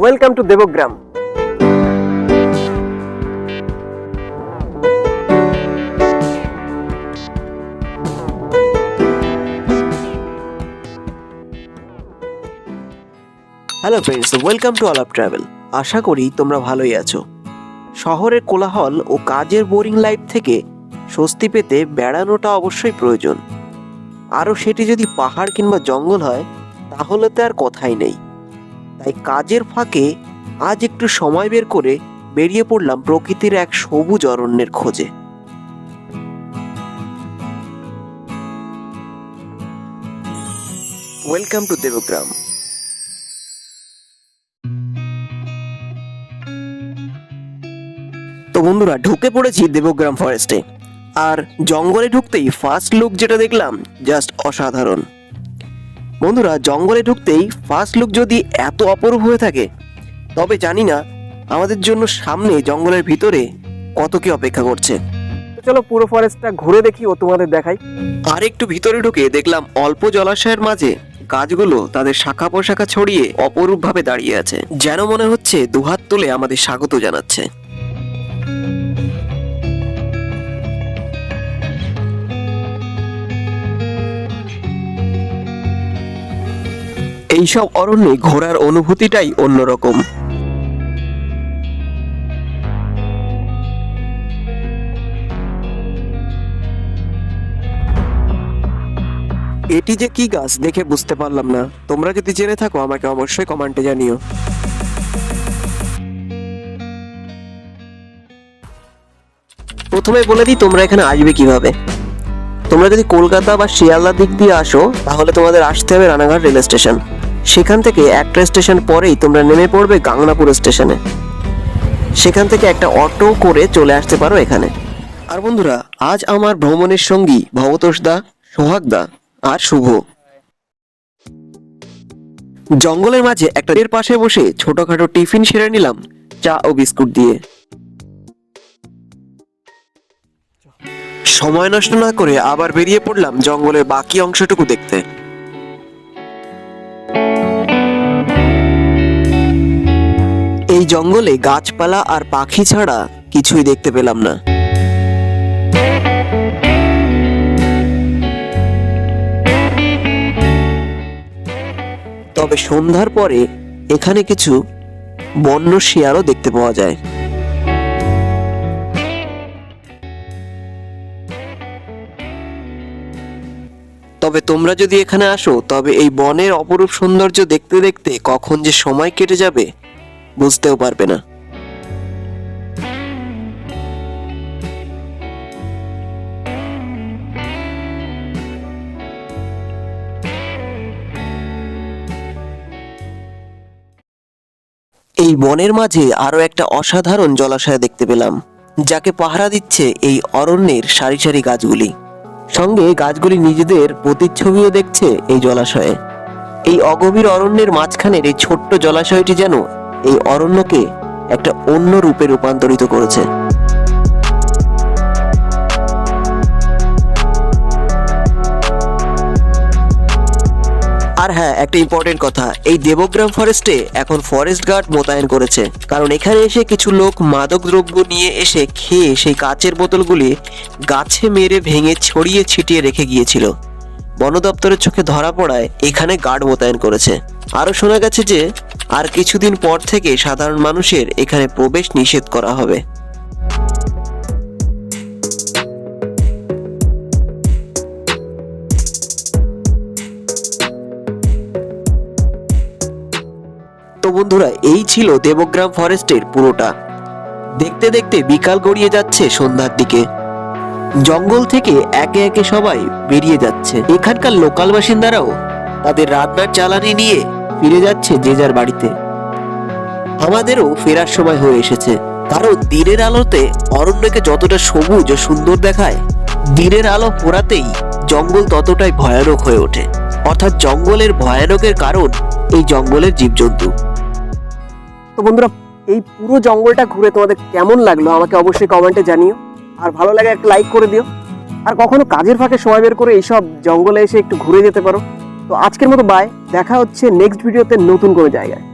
Welcome to Debgram hello friends welcome to Alap travel আশা করি তোমরা ভালোই আছো। শহরের কোলাহল ও কাজের বোরিং লাইফ থেকে স্বস্তি পেতে বেড়ানোটা অবশ্যই প্রয়োজন। আরও সেটি যদি পাহাড় কিংবা জঙ্গল হয়, তাহলে তো আর কথাই নেই। তাই কাজের ফাঁকে আজ একটু সময় বের করে বেরিয়ে পড়লাম প্রকৃতির এক সবুজ অরণ্যের খোঁজে। ওয়েলকাম টু দেবগ্রাম তো বন্ধুরা, ঢুকে পড়েছি দেবগ্রাম ফরেস্টে আর জঙ্গলে ঢুকতেই ফার্স্ট লুক যেটা দেখলাম জাস্ট অসাধারণ। বন্ধুরা জঙ্গলে ঢুকতেই ফার্স্ট লুক যদি এত অপরূপ হয়ে থাকে তবে জানি না আমাদের জন্য সামনে জঙ্গলের ভিতরে কত কি অপেক্ষা করছে। চলো পুরো ফরেস্টটা ঘুরে দেখি ও তোমাদের দেখাই। আর একটু ভিতরে ঢুকে দেখলাম অল্প জলাশয়ের মাঝে গাছগুলো তাদের শাখা পোশাখা ছড়িয়ে অপরূপভাবে দাঁড়িয়ে আছে যেন মনে হচ্ছে দুহাত তুলে আমাদের স্বাগত জানাচ্ছে। এইসব অরণ্যে ঘোরার অনুভূতিটাই অন্যরকম। এটি যে কি গাছ দেখে বুঝতে পারলাম না। তোমরা যদি জেনে থাকো, আমাকে অবশ্যই কমেন্টে জানিও। প্রথমে বলে দিই, তোমরা এখানে আসবে কীভাবে? তোমরা যদি কলকাতা বা শিয়ালদা দিক দিয়ে আসো, তাহলে তোমাদের আসতে হবে রানাঘাট রেল স্টেশন সেখান থেকে একটা স্টেশন পরেই তোমরা নেমে পড়বে গাংনাপুর স্টেশনে। সেখান থেকে একটা অটো করে চলে আসতে পারো এখানে। আর বন্ধুরা, আজ আমার ভ্রমণের সঙ্গী ভবতোষ দা, সোহাগ দা আর শুভ। জঙ্গলের মাঝে একটা এর পাশে বসে ছোটখাটো টিফিন সেরে নিলাম চা ও বিস্কুট দিয়ে। সময় নষ্ট না করে আবার বেরিয়ে পড়লাম জঙ্গলের বাকি অংশটুকু দেখতে। এই জঙ্গলে গাছপালা আর পাখি ছাড়া কিছুই দেখতে পেলাম না। তবে সন্ধ্যার পরে এখানে কিছু বন্য শিয়ারও দেখতে পাওয়া যায়। তবে তোমরা যদি এখানে আসো, তবে এই বনের অপরূপ সৌন্দর্য দেখতে দেখতে কখন যে সময় কেটে যাবে বুঝতেও পারবে না। এই বনের মাঝে আরও একটা অসাধারণ জলাশয় দেখতে পেলাম, যাকে পাহারা দিচ্ছে এই অরণ্যের সারি সারি গাছগুলি। সঙ্গে গাছগুলি নিজেদের প্রতিচ্ছবিও দেখছে এই জলাশয়ে। এই অগভীর অরণ্যের মাঝখানের এই ছোট্ট জলাশয়টি যেন এই অরণ্যকে একটা অন্য রূপে রূপান্তরিত করেছে। আর হ্যাঁ একটা ইম্পর্টেন্ট কথা, এই দেবগ্রাম ফরেস্টে এখন ফরেস্ট গার্ড মোতায়েন করেছে। কারণ এখানে এসে কিছু লোক মাদক দ্রব্য নিয়ে এসে খেয়ে সেই কাচের বোতলগুলি গাছে মেরে ভেঙে ছড়িয়ে ছিটিয়ে রেখে গিয়েছিল। বন দপ্তরের চোখে ধরা পড়ায় এখানে গার্ড মোতায়েন করেছে। আরও শোনা গেছে যে আর কিছুদিন পর থেকে সাধারণ মানুষের এখানে প্রবেশ নিষেধ করা হবে। তো বন্ধুরা, এই ছিল দেবগ্রাম ফরেস্টের পুরোটা। দেখতে দেখতে বিকাল গড়িয়ে যাচ্ছে সন্ধ্যার দিকে। জঙ্গল থেকে একে একে সবাই বেরিয়ে যাচ্ছে। এখানকার লোকাল বাসিন্দারাও তাদের রান্নার জ্বালানি নিয়ে ফিরে যাচ্ছে যে যার বাড়িতে। আমাদেরও ফেরার সময় হয়ে এসেছে। কারণ দিনের আলোতে অরণ্যকে যতটা সবুজ ও সুন্দর দেখায় দিনের আলো পোড়াতেই জঙ্গল ততটাই ভয়ানক হয়ে ওঠে। অর্থাৎ জঙ্গলের ভয়ানকের কারণ এই জঙ্গলের জীবজন্তু। তো বন্ধুরা, এই পুরো জঙ্গলটা ঘুরে তোমাদের কেমন লাগল আমাকে অবশ্যই কমেন্টে জানিও। আর ভালো লাগে একটা লাইক করে দিও। আর কখনো কাজের ফাঁকে সময় বের করে এইসব জঙ্গলে এসে একটু ঘুরে যেতে পারো। তো আজকের মতো বাই দেখা হচ্ছে নেক্সট ভিডিওতে নতুন কোনো জায়গায়।